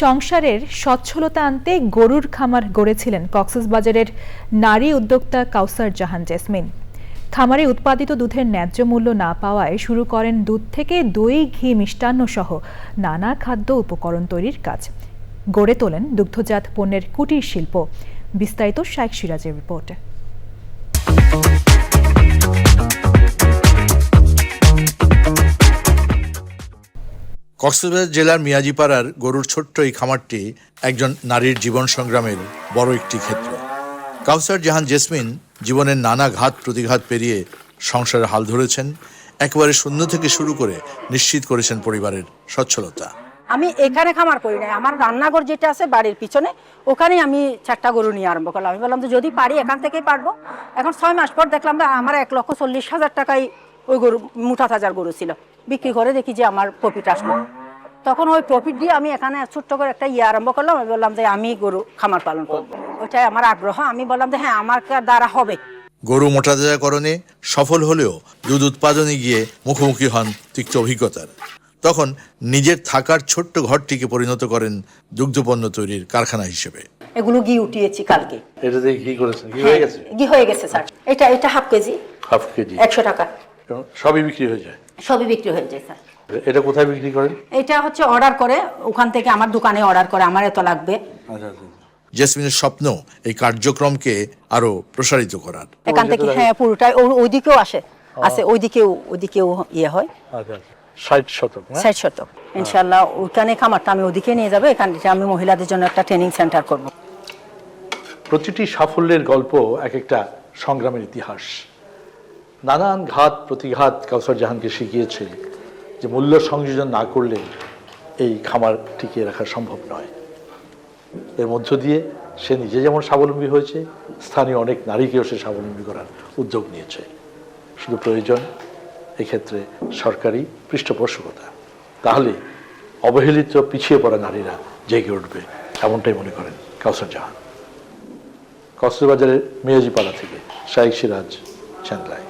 সংসারের সচ্ছলতা আনতে গরুর খামার গড়েছিলেন কক্সবাজারের নারী উদ্যোক্তা কাউসার জাহান জেসমিন। খামারে উৎপাদিত দুধের ন্যায্য মূল্য না পাওয়ায় শুরু করেন দুধ থেকে দই, ঘি মিষ্টান্ন সহ নানা খাদ্য উপকরণ তৈরির কাজ। গড়ে তোলেন দুগ্ধজাত পণ্যের কুটির শিল্প। বিস্তারিত শাইক সিরাজের রিপোর্ট। কক্সবাজার জেলার মিয়াজিপাড়ার গরুর ছোট্ট এই খামারটি একজন নারীর জীবন সংগ্রামের বড় একটি ক্ষেত্র। কাউসার জাহান জেসমিন জীবনের নানা ঘাত প্রতিঘাত পেরিয়ে সংসারে হাল ধরেছেন, একেবারে শূন্য থেকে শুরু করে নিশ্চিত করেছেন পরিবারের সচ্ছলতা। আমি এখানে খামার করি নাই, আমার রান্নাঘর যেটা আছে বাড়ির পিছনে, ওখানেই আমি চারটা গরু নিয়ে আরম্ভ করলাম। আমি বললাম যে যদি পারি এখান থেকেই পারব। এখন ছয় মাস পর দেখলাম আমার এক লক্ষ চল্লিশ হাজার টাকাই ওই গরু, মুঠা হাজার গরু ছিল। বিক্রি করে দেখি যে আমার প্রফিট আসলো তখন ওই প্রফিট দিয়ে আমি এখানে ছোট্ট করে একটা ইয়ে আরম্ভ করলাম আমি বললাম যে আমি গরু খামার পালন করব। ওইটাই আমার আগ্রহ। আমি বললাম যে হ্যাঁ আমার দ্বারা হবে। গরু মোটাতাজাকরণে সফল হলেও দুধ উৎপাদনে গিয়ে মুখোমুখি হন তিক্ত অভিজ্ঞতার। তখন নিজের থাকার ছোট্ট ঘরটিকে পরিণত করেন দুগ্ধপণ্য তৈরির কারখানা হিসেবে। এগুলো ঘি উঠিয়েছি কালকে। এটা দিয়ে ঘি করেছেন? ঘি হয়ে গেছে? ঘি হয়ে গেছে স্যার। এটা এটা হাফ কেজি। Half KG. একশো টাকা। সবই বিক্রি হয়ে যায়? সবই বিক্রি হয়ে যায় স্যার। এটা কোথায় বিক্রি করেন? এটা হচ্ছে অর্ডার করে ওখান থেকে আমার দোকানে অর্ডার করে আমার এত লাগবে। আচ্ছা আচ্ছা। জেসমিনের স্বপ্ন এই কার্যক্রমকে আরও প্রসারিত করার। এখান থেকে হ্যাঁ পুরোটাই। ওইদিকেও আসে আছে ওইদিকেও ওইদিকেও ইয়ে হয়। আচ্ছা আচ্ছা। ষাট শতক ষাট শতক। ইনশাল্লাহ ওইখানে খামারটা আমি ওদিকে নিয়ে যাব এখান থেকে আমি মহিলাদের জন্য একটা ট্রেনিং সেন্টার করব। প্রতিটি সাফল্যের গল্প এক একটা সংগ্রামের ইতিহাস। নানান ঘাত প্রতিঘাত কাউসার জাহানকে শিখিয়েছে যে মূল্য সংযোজন না করলে এই খামার টিকিয়ে রাখা সম্ভব নয়। এর মধ্য দিয়ে সে নিজে যেমন স্বাবলম্বী হয়েছে, স্থানীয় অনেক নারীকেও সে স্বাবলম্বী করার উদ্যোগ নিয়েছে। শুধু প্রয়োজন এক্ষেত্রে সরকারি পৃষ্ঠপোষকতা। তাহলে অবহেলিত পিছিয়ে পড়া নারীরা জেগে উঠবে, এমনটাই মনে করেন কাউসার জাহান। কক্সবাজারের মেয়াজিপাড়া থেকে শাইক সিরাজ চ্যান্ডলাই